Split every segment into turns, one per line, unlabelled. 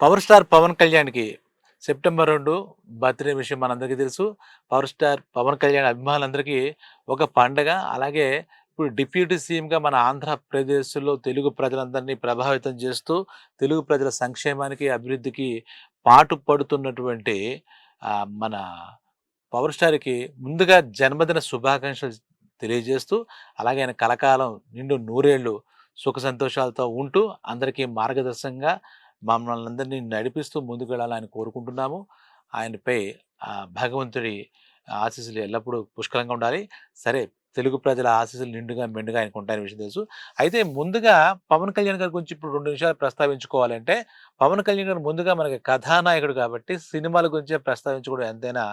Power star Pawan కళ్యాణ్కి September రెండు birthday విషయం మనందరికీ తెలుసు. పవర్ స్టార్ పవన్ కళ్యాణ్ అభిమానులందరికీ ఒక పండగ. అలాగే ఇప్పుడు డిప్యూటీ సీఎంగా మన ఆంధ్రప్రదేశ్లో తెలుగు ప్రజలందరినీ ప్రభావితం చేస్తూ తెలుగు ప్రజల సంక్షేమానికి అభివృద్ధికి పాటు పడుతున్నటువంటి మన పవర్ స్టార్కి ముందుగా జన్మదిన శుభాకాంక్షలు తెలియజేస్తూ అలాగే ఆయన కలకాలం నిండు నూరేళ్ళు సుఖ సంతోషాలతో ఉంటూ అందరికీ మార్గదర్శకంగా మమ్మల్ని అందరినీ నడిపిస్తూ ముందుకు వెళ్ళాలని కోరుకుంటున్నాము. ఆయనపై ఆ, భగవంతుడి ఆశీస్సులు ఎల్లప్పుడూ పుష్కలంగా ఉండాలి. సరే తెలుగు ప్రజల ఆశీస్సులు నిండుగా మెండుగా ఆయనకు ఉంటాయని విషయం తెలుసు. అయితే ముందుగా పవన్ కళ్యాణ్ గారి గురించి ఇప్పుడు రెండు నిమిషాలు ప్రస్తావించుకోవాలంటే పవన్ కళ్యాణ్ గారు ముందుగా మనకి కథానాయకుడు కాబట్టి సినిమాల గురించే ప్రస్తావించుకోవడం ఎంతైనా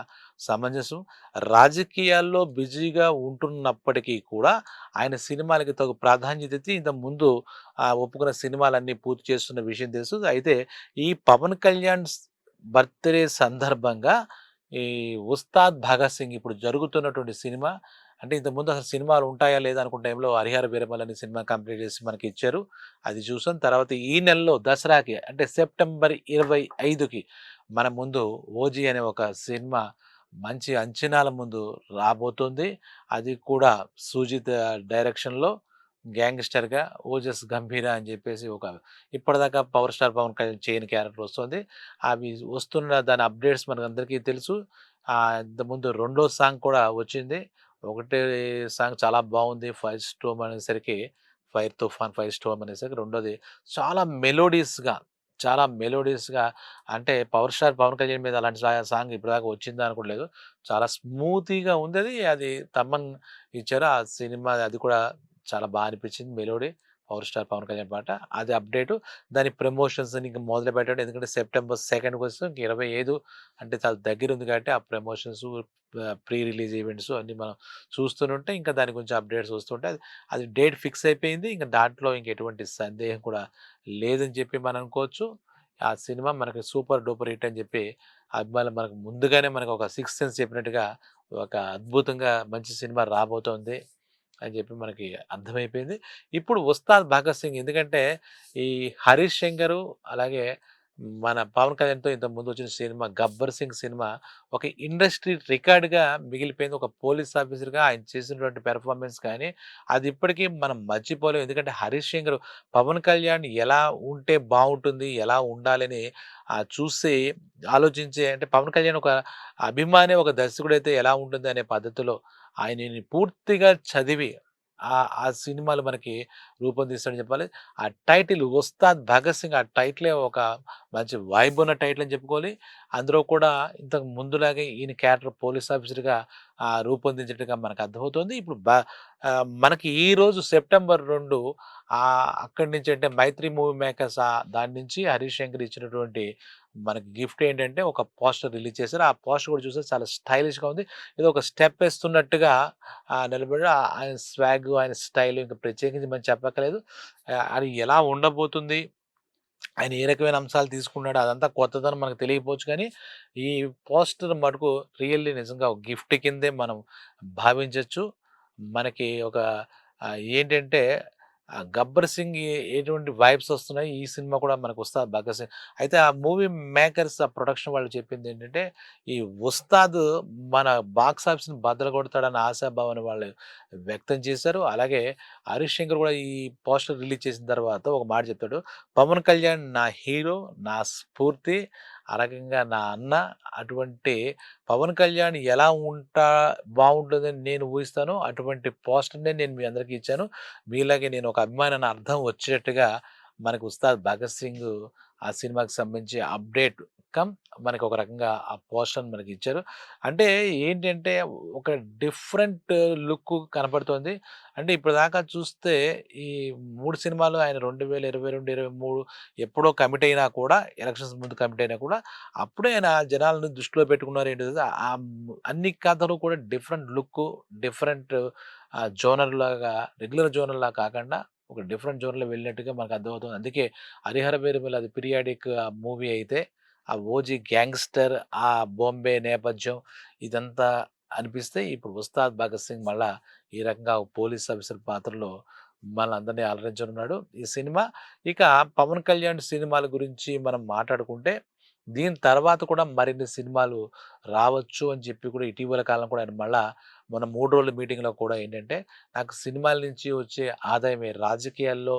సమంజసం. రాజకీయాల్లో బిజీగా ఉంటున్నప్పటికీ కూడా ఆయన సినిమాలకి తగు ప్రాధాన్యత ఇచ్చి ఇంత ముందు ఒప్పుకున్న సినిమాలన్నీ పూర్తి చేస్తున్న విషయం తెలుసు. అయితే ఈ పవన్ కళ్యాణ్ బర్త్డే సందర్భంగా ఈ ఉస్తాద్ భగత్ సింగ్ ఇప్పుడు జరుగుతున్నటువంటి సినిమా అంటే ఇంతకుముందు అసలు సినిమాలు ఉంటాయా లేదా అనుకున్న టైంలో హరిహర బీరమల్ అనే సినిమా కంప్లీట్ చేసి మనకి ఇచ్చారు. అది చూసాం. తర్వాత ఈ నెలలో దసరాకి అంటే సెప్టెంబర్ ఇరవై ఐదుకి మన ముందు ఓజీ అనే ఒక సినిమా మంచి అంచనాల ముందు రాబోతుంది. అది కూడా సూజిత్ డైరెక్షన్లో గ్యాంగ్స్టర్గా ఓజస్ గంభీర అని చెప్పేసి ఒక ఇప్పటిదాకా పవర్ స్టార్ పవన్ కళ్యాణ్ చేయని క్యారెక్టర్ వస్తుంది. అవి వస్తున్న దాని అప్డేట్స్ మనకు అందరికీ తెలుసు ఇంతకుముందు రెండో సాంగ్ కూడా వచ్చింది. ఒకటి సాంగ్ చాలా బాగుంది. ఫైర్ స్టోమ్ అనేసరికి ఫైర్ తుఫాన్ ఫైర్ స్టోమ్ అనేసరికి రెండోది. చాలా మెలోడీస్గా చాలా మెలోడీస్గా అంటే పవర్ స్టార్ పవన్ కళ్యాణ్ మీద అలాంటి సాంగ్ ఇప్పటిదాకా వచ్చిందా అనుకోలేదు. చాలా స్మూతీగా ఉంది అది అది తమ్మన్ ఇచ్చారు. ఆ సినిమా అది కూడా చాలా బాగా అనిపించింది melody. Power star Pawan Kalyan పాట. అది అప్డేట్. దాని ప్రమోషన్స్ ఇంకా మొదలు పెట్టాడు. ఎందుకంటే సెప్టెంబర్ సెకండ్ కోసం ఇంక ఇరవై ఐదు అంటే చాలా దగ్గర ఉంది కాబట్టి ఆ ప్రమోషన్స్ ప్రీ రిలీజ్ ఈవెంట్స్ అన్నీ మనం చూస్తుంటే ఇంకా దాని గురించి అప్డేట్స్ వస్తుంటే అది అది డేట్ ఫిక్స్ అయిపోయింది. ఇంకా దాంట్లో ఇంక ఎటువంటి సందేహం కూడా లేదని చెప్పి మనం అనుకోవచ్చు. ఆ సినిమా మనకి సూపర్ డూపర్ హిట్ అని చెప్పి అభిమానులు మనకు ముందుగానే మనకు ఒక సిక్స్ సెన్స్ చెప్పినట్టుగా ఒక అద్భుతంగా మంచి సినిమా రాబోతోంది. అని చెప్పి మనకి అర్థమైపోయింది. ఇప్పుడు ఉస్తాద్ భగత్ సింగ్ ఎందుకంటే ఈ హరీష్ శంకరు అలాగే మన పవన్ కళ్యాణ్తో ఇంత ముందు వచ్చిన సినిమా గబ్బర్ సింగ్ సినిమా ఒక ఇండస్ట్రీ రికార్డ్గా మిగిలిపోయింది. ఒక పోలీస్ ఆఫీసర్గా ఆయన చేసినటువంటి పెర్ఫార్మెన్స్ కానీ అది ఇప్పటికీ మనం మర్చిపోలేము ఎందుకంటే హరీష్ శంకర్ పవన్ కళ్యాణ్ ఎలా ఉంటే బాగుంటుంది ఎలా ఉండాలని చూసి ఆలోచించే అంటే పవన్ కళ్యాణ్ ఒక అభిమాని ఒక దర్శకుడు అయితే ఎలా ఉంటుంది అనే పద్ధతిలో ఆయనని పూర్తిగా చదివి ఆ సినిమాలు మనకి రూపొందిస్తాడని చెప్పాలి. ఆ టైటిల్ ఉస్తాద్ భగత్ సింగ్ ఆ టైటిలే ఒక మంచి వైబ్ ఉన్న టైటిల్ అని చెప్పుకోవాలి. అందులో కూడా ఇంతకు ముందులాగే ఈయన క్యారెక్టర్ పోలీస్ ఆఫీసర్గా రూపొందించినట్టుగా మనకు అర్థమవుతుంది. ఇప్పుడు బ మనకి ఈరోజు సెప్టెంబర్ రెండు అక్కడి నుంచి అంటే మైత్రి మూవీ మేకర్స్ దాని నుంచి హరీష్ శంకర్ ఇచ్చినటువంటి మనకి గిఫ్ట్ ఏంటంటే ఒక పోస్టర్ రిలీజ్ చేశారు. ఆ పోస్టర్ కూడా చూస్తే చాలా స్టైలిష్గా ఉంది. ఏదో ఒక స్టెప్ వేస్తున్నట్టుగా ఆ, నిలబడి ఆ- ఆయన స్వాగ్ ఆయన స్టైల్ ఇంకా ప్రత్యేకించి మనం చెప్పక్కలేదు అది ఎలా ఉండబోతుంది? ఆయన ఏ రకమైన అంశాలు తీసుకున్నాడు? అదంతా కొత్తదని మనకు తెలియకపోవచ్చు కానీ ఈ పోస్టర్ మటుకు రియల్లీ నిజంగా ఒక గిఫ్ట్ కిందే మనం భావించవచ్చు మనకి ఒక ఏంటంటే గబ్బర్ సింగ్ ఎటువంటి వైబ్స్ వస్తున్నాయి? ఈ సినిమా కూడా మనకు ఉస్తాద్ భగత్ సింగ్. అయితే ఆ మూవీ మేకర్స్ ఆ ప్రొడక్షన్ వాళ్ళు చెప్పింది ఏంటంటే ఈ ఉస్తాద్ మన బాక్స్ ఆఫీస్ని బద్దలు కొడతాడన్న ఆశాభావాన్ని వాళ్ళు వ్యక్తం చేశారు. అలాగే హరీష్ శంకర్ కూడా ఈ పోస్టర్ రిలీజ్ చేసిన తర్వాత ఒక మాట చెప్తాడు. పవన్ కళ్యాణ్ నా హీరో నా స్ఫూర్తి ఆ రకంగా నా అన్న అటువంటి పవన్ కళ్యాణ్ ఎలా ఉంటా బాగుంటుందని నేను ఊహిస్తాను అటువంటి పోస్టర్నే నేను మీ అందరికీ ఇచ్చాను. మీలాగే నేను ఒక అభిమాని అర్థం వచ్చేటట్టుగా మనకు ఉస్తాద్ భగత్ సింగ్ ఆ సినిమాకి సంబంధించి అప్డేట్ కమ్ మనకి ఒక రకంగా ఆ పోస్టర్ మనకి ఇచ్చారు అంటే ఏంటంటే ఒక డిఫరెంట్ లుక్ కనపడుతోంది. అంటే ఇప్పుడు దాకా చూస్తే ఈ మూడు సినిమాలు ఆయన రెండు వేల ఇరవై రెండు ఇరవై మూడు ఎప్పుడో కమిట్ అయినా కూడా ఎలక్షన్స్ ముందు కమిట్ అయినా కూడా అప్పుడే ఆయన జనాలను దృష్టిలో పెట్టుకున్నారు ఏంటంటే ఆ అన్ని కథలు కూడా డిఫరెంట్ లుక్ డిఫరెంట్ జోనర్ లాగా రెగ్యులర్ జోనర్ లాగా కాకుండా ఒక డిఫరెంట్ జోనర్లో వెళ్ళినట్టుగా మనకు అర్థమవుతుంది. అందుకే హరిహర వీరమల్ అది పీరియాడిక్ మూవీ అయితే ఆ ఓజీ గ్యాంగ్స్టర్ ఆ బాంబే నేపథ్యం ఇదంతా అనిపిస్తే ఇప్పుడు ఉస్తాద్ భగత్ సింగ్ మళ్ళా ఈ రకంగా పోలీస్ ఆఫీసర్ పాత్రలో మనల్నందరినీ అలరించనున్నాడు ఈ సినిమా. ఇక పవన్ కళ్యాణ్ సినిమాల గురించి మనం మాట్లాడుకుంటే, దీని తర్వాత కూడా మరిన్ని సినిమాలు రావచ్చు అని చెప్పి కూడా ఇటీవల కాలం కూడా ఆయన మళ్ళా మన మూడు రోజుల మీటింగ్‌లో కూడా ఏంటంటే, నాకు సినిమాల నుంచి వచ్చే ఆదాయమే రాజకీయాల్లో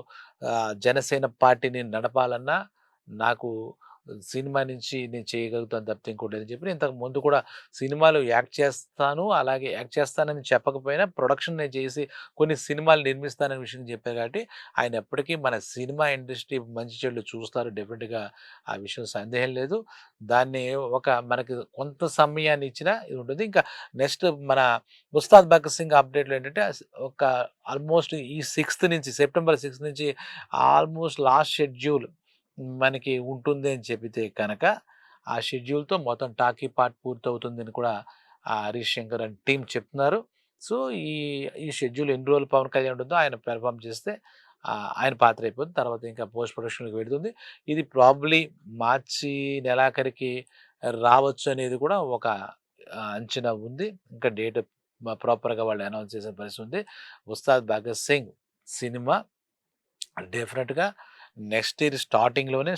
జనసేన పార్టీని నడపాలన్నా నాకు సినిమా నుంచి నేను చేయగలుగుతాను తప్పితే ఇంకోటి లేదని చెప్పి ఇంతకు ముందు కూడా సినిమాలు యాక్ట్ చేస్తాను. అలాగే యాక్ట్ చేస్తానని చెప్పకపోయినా ప్రొడక్షన్ నేను చేసి కొన్ని సినిమాలు నిర్మిస్తానని విషయం చెప్పారు కాబట్టి, ఆయన ఎప్పటికీ మన సినిమా ఇండస్ట్రీ మంచి చెడులు చూస్తారు డెఫినెట్గా ఆ విషయం సందేహం లేదు. దాన్ని ఒక మనకి కొంత సమయాన్ని ఇచ్చినా ఇది ఉంటుంది. ఇంకా నెక్స్ట్ మన 'ఉస్తాద్ భగత్ సింగ్' అప్డేట్‌లో ఏంటంటే ఒక ఆల్మోస్ట్ ఈ సిక్స్త్ నుంచి సెప్టెంబర్ సిక్స్త్ నుంచి ఆల్మోస్ట్ లాస్ట్ షెడ్యూల్ మనకి ఉంటుంది అని చెబితే కనుక, ఆ షెడ్యూల్‌తో మొత్తం టాకీ పార్ట్ పూర్తవుతుందని కూడా ఆ హరీష్ శంకర్ అండ్ టీం చెప్తున్నారు. సో, ఈ ఈ షెడ్యూల్ ఎన్ని రోజులు పవన్ కళ్యాణ్ ఉంటుందో ఆయన పెర్ఫార్మ్ చేస్తే ఆయన పాత్ర అయిపోతుంది. తర్వాత ఇంకా పోస్ట్ ప్రొడక్షన్కి వెళుతుంది ఇది ప్రాబ్లీ మార్చి నెలాఖరికి రావచ్చు అనేది కూడా ఒక అంచనా ఉంది. ఇంకా డేట్ ప్రాపర్‌గా వాళ్ళు అనౌన్స్ చేసే పరిస్థితి ఉంది. 'ఉస్తాద్ భగత్ సింగ్' సినిమా డెఫినెట్గా నెక్స్ట్ ఇయర్ స్టార్టింగ్‌లోనే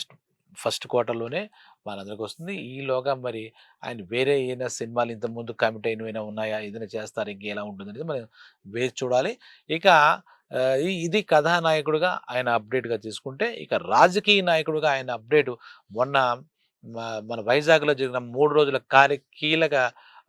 ఫస్ట్ క్వార్టర్‌లోనే మనందరికి వస్తుంది. ఈలోగా మరి ఆయన వేరే ఏమైనా సినిమాలు ఇంతకుముందు కమిట్ అయినవైనా ఉన్నాయా? ఏదైనా చేస్తారు ఇంకేలా ఉంటుందనేది మనం వేచి చూడాలి. ఇక ఇది కథానాయకుడుగా ఆయన అప్డేట్‌గా తీసుకుంటే, ఇక రాజకీయ నాయకుడుగా ఆయన అప్డేట్ మొన్న మన వైజాగ్‌లో జరిగిన మూడు రోజుల కార్య కీలక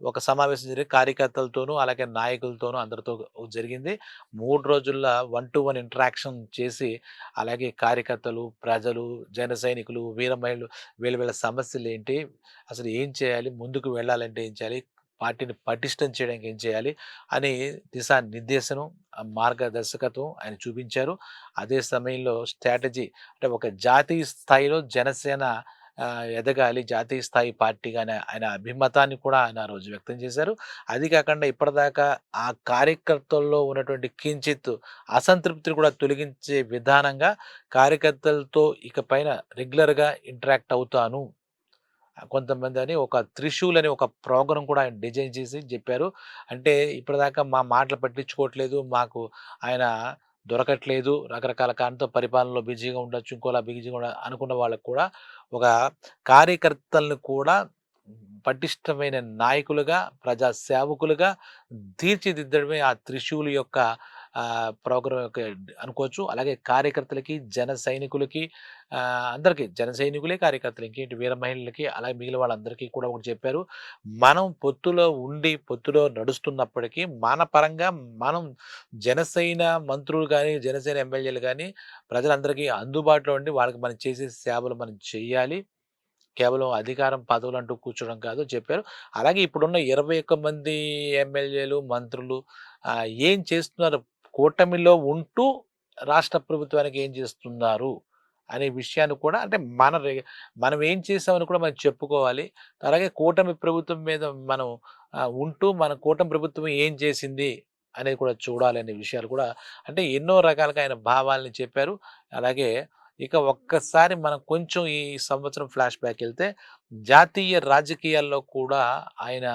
ఒక సమావేశం జరిగి కార్యకర్తలతోనూ, అలాగే నాయకులతోనూ అందరితో జరిగింది. మూడు రోజుల్లో వన్ టు వన్ ఇంటరాక్షన్ చేసి, అలాగే కార్యకర్తలు, ప్రజలు, జన సైనికులు, వీర మహిళలు వీళ్ళ వీళ్ళ సమస్యలేంటి? అసలు ఏం చేయాలి? ముందుకు వెళ్ళాలంటే ఏం చేయాలి? పార్టీని పటిష్టం చేయడానికి ఏం చేయాలి? అని దిశా నిర్దేశనం మార్గదర్శకత్వం ఆయన చూపించారు. అదే సమయంలో స్ట్రాటజీ అంటే ఒక జాతీయ స్థాయిలో జనసేన ఎదగాలి. జాతీయ స్థాయి పార్టీగా ఆయన ఆయన అభిమతాన్ని కూడా ఆయన ఆ రోజు వ్యక్తం చేశారు. అది కాకుండా ఇప్పటిదాకా ఆ కార్యకర్తల్లో ఉన్నటువంటి కించిత్ అసంతృప్తిని కూడా తొలగించే విధానంగా కార్యకర్తలతో ఇక పైన రెగ్యులర్‌గా ఇంటరాక్ట్ అవుతాను. కొంతమంది అని ఒక 'త్రిశూల్' అని ఒక ప్రోగ్రామ్ కూడా ఆయన డిజైన్ చేసి చెప్పారు. అంటే ఇప్పటిదాకా మా మాటలు పట్టించుకోవట్లేదు. మాకు ఆయన దొరకట్లేదు. రకరకాల కారణంతో పరిపాలనలో బిజీగా ఉండొచ్చు. ఇంకోలా బిజీగా ఉండ అనుకున్న వాళ్ళకు కూడా ఒక కార్యకర్తలను కూడా పటిష్టమైన నాయకులుగా, ప్రజా సేవకులుగా తీర్చిదిద్దడమే ఆ త్రిశూలు యొక్క ఆహ్, ప్రోగ్రామ్ అనుకోవచ్చు. అలాగే కార్యకర్తలకి, జన సైనికులకి అందరికీ జన సైనికులే కార్యకర్తలు ఇంకేంటి వీర మహిళలకి అలాగే మిగిలిన వాళ్ళందరికీ కూడా ఒకటి చెప్పారు. మనం పొత్తులో ఉండి, పొత్తులో నడుస్తున్నప్పటికీ మన పరంగా మనం జనసేన మంత్రులు కానీ జనసేన ఎమ్మెల్యేలు కానీ ప్రజలందరికీ అందుబాటులో ఉండి వాళ్ళకి మనం చేసే సేవలు మనం చేయాలి కేవలం అధికారం, పదవులు అంటూ కూర్చోవడం కాదు చెప్పారు. అలాగే ఇప్పుడున్న 21 మంది ఎమ్మెల్యేలు, మంత్రులు ఏం చేస్తున్నారు? కూటమిలో ఉంటూ రాష్ట్ర ప్రభుత్వానికి ఏం చేస్తున్నారు? అనే విషయాన్ని కూడా అంటే మన మనం ఏం చేసామని కూడా మనం చెప్పుకోవాలి. అలాగే కూటమి ప్రభుత్వం మీద మనం ఉంటూ మన కూటమి ప్రభుత్వం ఏం చేసింది? అనేది కూడా చూడాలి అనే విషయాలు కూడా అంటే ఎన్నో రకాలుగా ఆయన భావాలని చెప్పారు. అలాగే ఇక ఒక్కసారి మనం కొంచెం ఈ సంవత్సరం ఫ్లాష్ బ్యాక్ వెళ్తే జాతీయ రాజకీయాల్లో కూడా ఆయన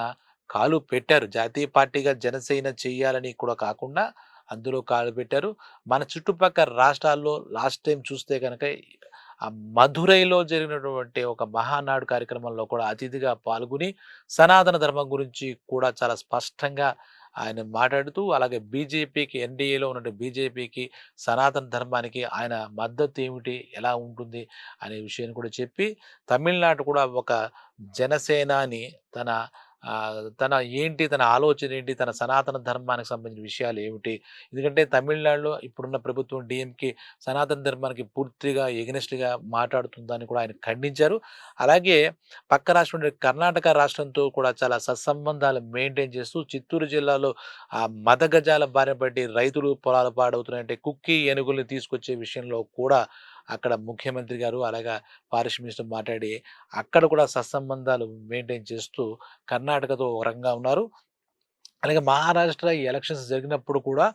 కాలు పెట్టారు. జాతీయ పార్టీగా జనసేన చేయాలని కూడా కాకుండా అందులో కాలు పెట్టారు. మన చుట్టుపక్కల రాష్ట్రాల్లో లాస్ట్ టైం చూస్తే కనుక ఆ మధురైలో జరిగినటువంటి ఒక మహానాడు కార్యక్రమంలో కూడా అతిథిగా పాల్గొని సనాతన ధర్మం గురించి కూడా చాలా స్పష్టంగా ఆయన మాట్లాడుతూ అలాగే బీజేపీకి ఎన్‌డీఏలో ఉన్నటువంటి బీజేపీకి, సనాతన ధర్మానికి ఆయన మద్దతు ఏమిటి? ఎలా ఉంటుంది? అనే విషయాన్ని కూడా చెప్పి తమిళనాడు కూడా ఒక జనసేనాని తన తన ఏంటి? తన ఆలోచన ఏంటి? తన సనాతన ధర్మానికి సంబంధించిన విషయాలు ఏమిటి? ఎందుకంటే తమిళనాడులో ఇప్పుడున్న ప్రభుత్వం డీఎంకే సనాతన ధర్మానికి పూర్తిగా ఎగనెస్ట్‌గా మాట్లాడుతుందని కూడా ఆయన ఖండించారు. అలాగే పక్క రాష్ట్రం కర్ణాటక రాష్ట్రంతో కూడా చాలా సత్సంబంధాలు మెయింటైన్ చేస్తూ చిత్తూరు జిల్లాలో ఆ మదగజాల బారిన పడి రైతులు పొలాలు పాడవుతున్నాయంటే కుక్కీ ఏనుగుల్ని తీసుకొచ్చే విషయంలో కూడా అక్కడ ముఖ్యమంత్రి గారు అలాగా ఫారెస్ట్ మినిస్టర్ మాట్లాడి అక్కడ కూడా సత్సంబంధాలు మెయింటైన్ చేస్తూ కర్ణాటకతో ఒక ఉన్నారు. అలాగే మహారాష్ట్ర ఈ ఎలక్షన్స్ జరిగినప్పుడు కూడా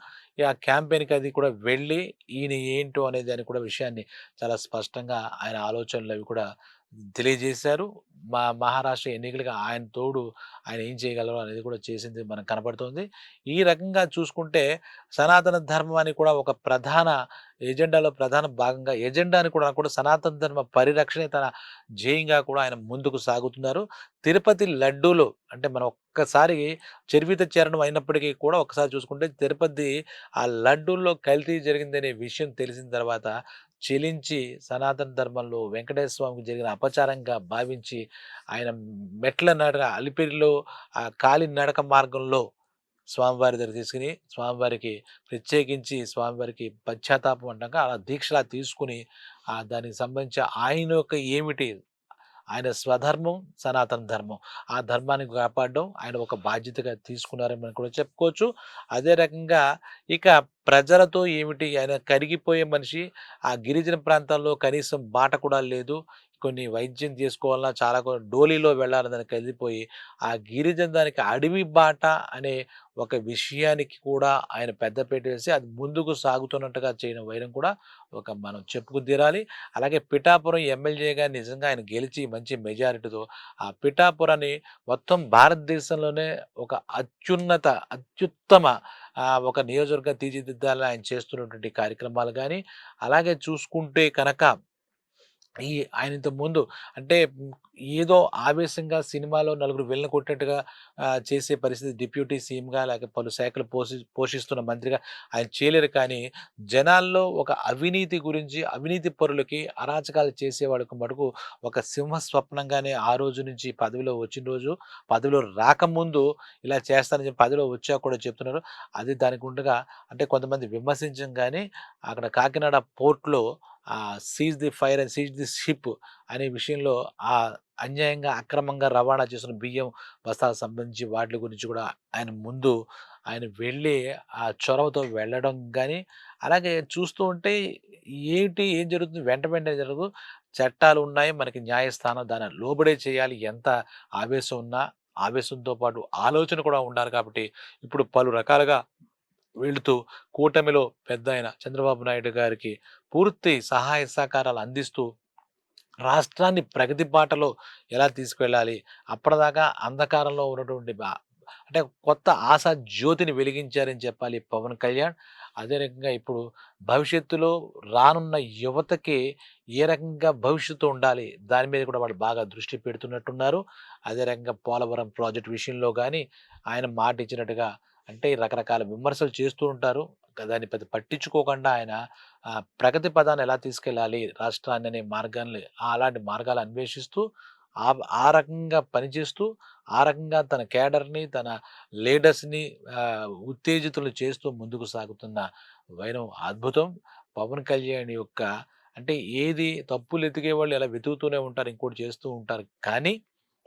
ఆ క్యాంపెయిన్‌కి అది కూడా వెళ్ళి ఈయన ఏంటో అనే అని కూడా విషయాన్ని చాలా స్పష్టంగా ఆయన ఆలోచనలు అవి కూడా తెలియజేశారు. మా మహారాష్ట్ర ఎన్నికలకు ఆయన తోడు ఆయన ఏం చేయగలరు అనేది కూడా చేసింది మనకు కనపడుతుంది ఈ రకంగా చూసుకుంటే సనాతన ధర్మాన్ని కూడా ఒక ప్రధాన ఎజెండాలో ప్రధాన భాగంగా ఎజెండాని కూడా కూడా సనాతన ధర్మ పరిరక్షణే తన ధ్యేయంగా కూడా ఆయన ముందుకు సాగుతున్నారు తిరుపతి లడ్డూలు అంటే మనం ఒక్కసారి చరివిత చరణం అయినప్పటికీ కూడా ఒకసారి చూసుకుంటే తిరుపతి ఆ లడ్డూల్లో కల్తీ జరిగిందనే విషయం తెలిసిన తర్వాత చెలించి సనాతన ధర్మంలో వెంకటేశ్వర స్వామికి జరిగిన అపచారంగా భావించి ఆయన మెట్ల నడక అలిపిరిలో ఆ కాలి నడక మార్గంలో స్వామివారి దగ్గర తీసుకుని స్వామివారికి ప్రత్యేకించి స్వామివారికి పశ్చాత్తాపం అంటాక అలా దీక్షలా తీసుకుని ఆ దానికి సంబంధించి ఆయన యొక్క ఏమిటి ఆయన స్వధర్మం సనాతన ధర్మం. ఆ ధర్మాన్ని కాపాడడం ఆయన ఒక బాధ్యతగా తీసుకున్నారని మనం కూడా చెప్పుకోవచ్చు. అదే రకంగా ఇక ప్రజలతో ఏమిటి? ఆయన కరిగిపోయే మనిషి ఆ గిరిజన ప్రాంతాల్లో కనీసం బాట కూడా లేదు. కొన్ని వైద్యం చేసుకోవాలన్నా చాలా డోలీలో వెళ్ళాలని దానికి వెళ్ళిపోయి ఆ గిరిజన దానికి అడవి బాట అనే ఒక విషయానికి కూడా ఆయన పెద్దపీట వేసి అది ముందుకు సాగుతున్నట్టుగా చేయడం వైరం కూడా ఒక మనం చెప్పుకు తీరాలి. అలాగే పిఠాపురం ఎమ్మెల్యేగా నిజంగా ఆయన గెలిచి మంచి మెజారిటీతో ఆ పిఠాపురాన్ని మొత్తం భారతదేశంలోనే ఒక అత్యున్నత అత్యుత్తమ ఒక నియోజకవర్గం తీర్చిదిద్దాలని ఆయన చేస్తున్నటువంటి కార్యక్రమాలు కానీ అలాగే చూసుకుంటే కనుక ఈ ఆయన ఇంత ముందు అంటే ఏదో ఆవేశంగా సినిమాలో నలుగురు వెళ్ళిన కొట్టినట్టుగా చేసే పరిస్థితి డిప్యూటీ సీఎంగా లేక పలు శాఖలు పోషి పోషిస్తున్న మంత్రిగా ఆయన చేయలేరు. కానీ జనాల్లో ఒక అవినీతి గురించి అవినీతి పరులకి అరాచకాలు చేసేవాడికి మటుకు ఒక సింహ స్వప్నంగానే ఆ రోజు నుంచి పదవిలో వచ్చిన రోజు పదవిలో రాకముందు ఇలా చేస్తానని చెప్పి పదవిలో వచ్చాక కూడా చెప్తున్నారు. అది దానికి ఉండగా అంటే కొంతమంది విమర్శించం కానీ అక్కడ Kakinada పోర్ట్లో seize the fire and seize the ship అనే విషయంలో ఆ అన్యాయంగా అక్రమంగా రవాణా చేసిన బియ్యం బస్తాలకు సంబంధించి వాటి గురించి కూడా ఆయన ముందు ఆయన వెళ్ళి ఆ చొరవతో వెళ్ళడం కానీ అలాగే చూస్తూ ఉంటే ఏంటి ఏం జరుగుతుంది వెంట వెంటనే జరుగు చట్టాలు ఉన్నాయి మనకి న్యాయస్థానం దాన్ని లోబడే చేయాలి ఎంత ఆవేశం ఉన్నా ఆవేశంతో పాటు ఆలోచన కూడా ఉండాలి కాబట్టి ఇప్పుడు పలు రకాలుగా వెళుతూ కూటమిలో పెద్ద ఆయన చంద్రబాబు నాయుడు గారికి పూర్తి సహాయ సహకారాలు అందిస్తూ రాష్ట్రాన్ని ప్రగతి బాటలో ఎలా తీసుకెళ్ళాలి? అప్పటిదాకా అంధకారంలో ఉన్నటువంటి బా- అంటే కొత్త ఆశా జ్యోతిని వెలిగించారని చెప్పాలి పవన్ కళ్యాణ్. అదే రకంగా ఇప్పుడు భవిష్యత్తులో రానున్న యువతకి ఏ రకంగా భవిష్యత్తు ఉండాలి? దాని మీద కూడా వాళ్ళు బాగా దృష్టి పెడుతున్నట్టున్నారు. అదే రకంగా పోలవరం ప్రాజెక్ట్ విషయంలో కానీ ఆయన మాట ఇచ్చినట్టుగా అంటే రకరకాల విమర్శలు చేస్తూ ఉంటారు. దాన్ని పెద్ద పట్టించుకోకుండా ఆయన ప్రగతి పదాన్ని ఎలా తీసుకెళ్ళాలి రాష్ట్రాన్ని అనే మార్గాన్ని అలాంటి మార్గాలు అన్వేషిస్తూ ఆ ఆ రకంగా పనిచేస్తూ ఆ రకంగా తన కేడర్ని తన లీడర్స్ని ఉత్తేజితులు చేస్తూ ముందుకు సాగుతున్న వైనం అద్భుతం. పవన్ కళ్యాణ్ యొక్క అంటే ఏది తప్పులు ఎతికే వాళ్ళు ఎలా వెతుకుతూనే ఉంటారు ఇంకోటి చేస్తూ ఉంటారు. కానీ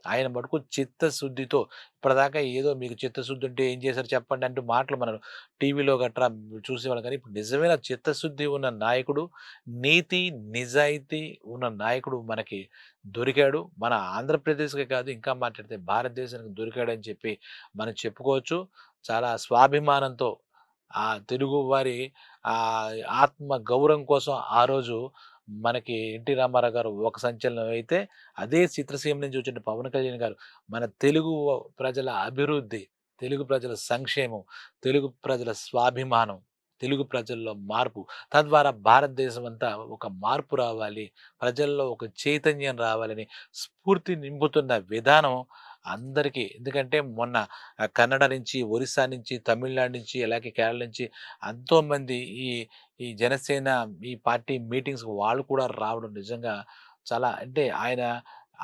ఆయన మటుకు చిత్తశుద్ధితో ఇప్పటిదాకా ఏదో మీకు చిత్తశుద్ధి ఉంటే ఏం చేశారు చెప్పండి అంటూ మాటలు మనం టీవీలో గట్రా చూసేవాళ్ళం. కానీ ఇప్పుడు నిజమైన చిత్తశుద్ధి ఉన్న నాయకుడు నీతి నిజాయితీ ఉన్న నాయకుడు మనకి దొరికాడు. మన ఆంధ్రప్రదేశ్కి కాదు ఇంకా మాట్లాడితే భారతదేశానికి దొరికాడని చెప్పి మనం చెప్పుకోవచ్చు. చాలా స్వాభిమానంతో ఆ తెలుగు వారి ఆ ఆత్మ గౌరవం కోసం ఆ రోజు మనకి ఎన్టీ రామారావు గారు ఒక సంచలనం అయితే అదే చిత్రసీమ నుంచి వచ్చిన పవన్ కళ్యాణ్ గారు మన తెలుగు ప్రజల అభివృద్ధి తెలుగు ప్రజల సంక్షేమం తెలుగు ప్రజల స్వాభిమానం తెలుగు ప్రజల్లో మార్పు తద్వారా భారతదేశం అంతా ఒక మార్పు రావాలి ప్రజల్లో ఒక చైతన్యం రావాలని స్ఫూర్తి నింపుతున్న విధానం అందరికీ. ఎందుకంటే మొన్న కన్నడ నుంచి ఒరిస్సా నుంచి తమిళనాడు నుంచి అలాగే కేరళ నుంచి ఎంతోమంది ఈ ఈ జనసేన ఈ పార్టీ మీటింగ్స్ వాళ్ళు కూడా రావడం నిజంగా చాలా అంటే ఆయన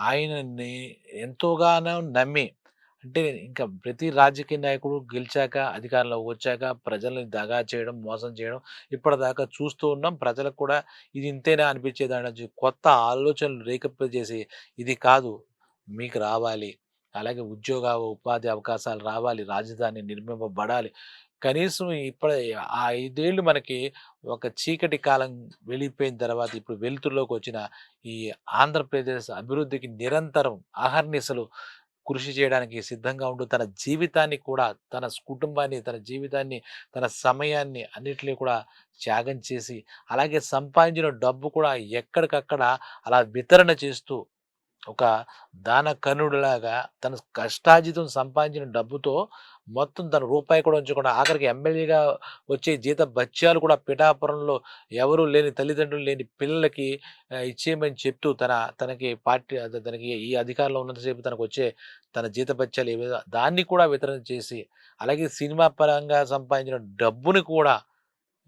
ఆయనని ఎంతోగానో నమ్మి అంటే ఇంకా ప్రతి రాజకీయ నాయకుడు గెలిచాక అధికారంలో వచ్చాక ప్రజల్ని దగా చేయడం మోసం చేయడం ఇప్పటిదాకా చూస్తూ ఉన్నాం. ప్రజలకు కూడా ఇది ఇంతేనా అనిపించేదాని కొత్త ఆలోచనలు రేకెత్తించేసి ఇది కాదు మీకు రావాలి. అలాగే ఉద్యోగ ఉపాధి అవకాశాలు రావాలి రాజధాని నిర్మింపబడాలి. కనీసం ఇప్పుడు ఆ ఐదేళ్ళు మనకి ఒక చీకటి కాలం వెళ్ళిపోయిన తర్వాత ఇప్పుడు వెలుతురులోకి వచ్చిన ఈ ఆంధ్రప్రదేశ్ అభివృద్ధికి నిరంతరం అహర్నిశలు కృషి చేయడానికి సిద్ధంగా ఉంటూ తన జీవితాన్ని కూడా తన కుటుంబాన్ని తన జీవితాన్ని తన సమయాన్ని అన్నిటినీ కూడా త్యాగం చేసి అలాగే సంపాదించిన డబ్బు కూడా ఎక్కడికక్కడ అలా వితరణ చేస్తూ ఒక దాన కర్ణుడిలాగా తన కష్టాజితం సంపాదించిన డబ్బుతో మొత్తం తన రూపాయి కూడా ఉంచకుండా ఆఖరికి ఎమ్మెల్యేగా వచ్చే జీత బత్యాలు కూడా పిఠాపురంలో ఎవరు లేని తల్లిదండ్రులు లేని పిల్లలకి ఇచ్చేయమని చెప్తూ తన తనకి పార్టీ తనకి ఈ అధికారంలో ఉన్నంతసేపు తనకు వచ్చే తన జీత బత్యాలు ఏ విధంగా దాన్ని కూడా వితరణ చేసి అలాగే సినిమా పరంగా సంపాదించిన డబ్బుని కూడా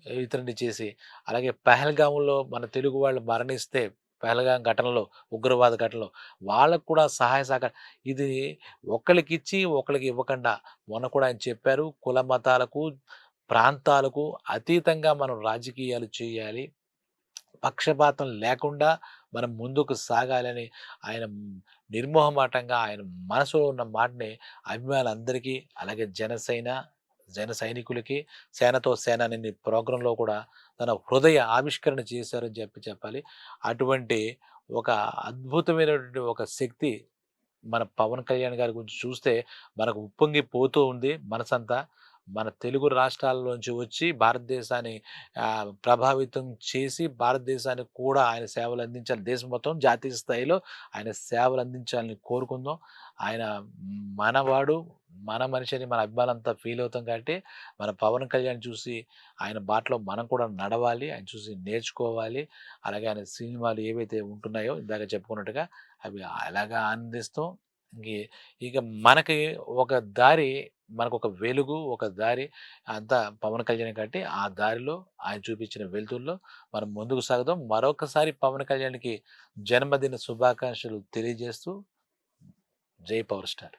వితరణ చేసి అలాగే పహల్గాములో మన తెలుగు వాళ్ళు మరణిస్తే పెహల్గాం ఘటనలో ఉగ్రవాద ఘటనలో వాళ్ళకు కూడా సహాయ సహకారం. ఇది ఒకరికి ఇచ్చి ఒకరికి ఇవ్వకుండా మొన్న కూడా ఆయన చెప్పారు. కుల మతాలకు ప్రాంతాలకు అతీతంగా మనం రాజకీయాలు చేయాలి. పక్షపాతం లేకుండా మనం ముందుకు సాగాలని ఆయన నిర్మోహమాటంగా ఆయన మనసులో ఉన్న మాటని అభిమానులందరికీ అలాగే జనసేన జన సైనికులకి సేనతో సేన అనే ప్రోగ్రాంలో కూడా తన హృదయ ఆవిష్కరణ చేశారని చెప్పి చెప్పాలి. అటువంటి ఒక అద్భుతమైనటువంటి ఒక శక్తి మన పవన్ కళ్యాణ్ గారి గురించి చూస్తే మనకు ఉప్పొంగి పోతూ ఉంది మనసంతా. మన తెలుగు రాష్ట్రాల్లోంచి వచ్చి భారతదేశాన్ని ప్రభావితం చేసి భారతదేశానికి కూడా ఆయన సేవలు అందించాలి. దేశం మొత్తం జాతీయ స్థాయిలో ఆయన సేవలు అందించాలని కోరుకుందాం. ఆయన మనవాడు మన మనిషిని మన అభిమానంతా ఫీల్ అవుతాం కాబట్టి మన పవన్ కళ్యాణ్ చూసి ఆయన బాటలో మనం కూడా నడవాలి ఆయన చూసి నేర్చుకోవాలి. అలాగే ఆయన సినిమాలు ఏవైతే ఉంటున్నాయో ఇందాక చెప్పుకున్నట్టుగా అవి అలాగా ఆనందిస్తాం ఇంకే ఇక మనకి ఒక దారి మనకు ఒక వెలుగు ఒక దారి అంతా పవన్ కళ్యాణ్ కాబట్టి ఆ దారిలో ఆయన చూపించిన వెలుతుల్లో మనం ముందుకు సాగుదాం. మరొకసారి పవన్ కళ్యాణ్కి జన్మదిన శుభాకాంక్షలు తెలియజేస్తూ జై పవర్ స్టార్.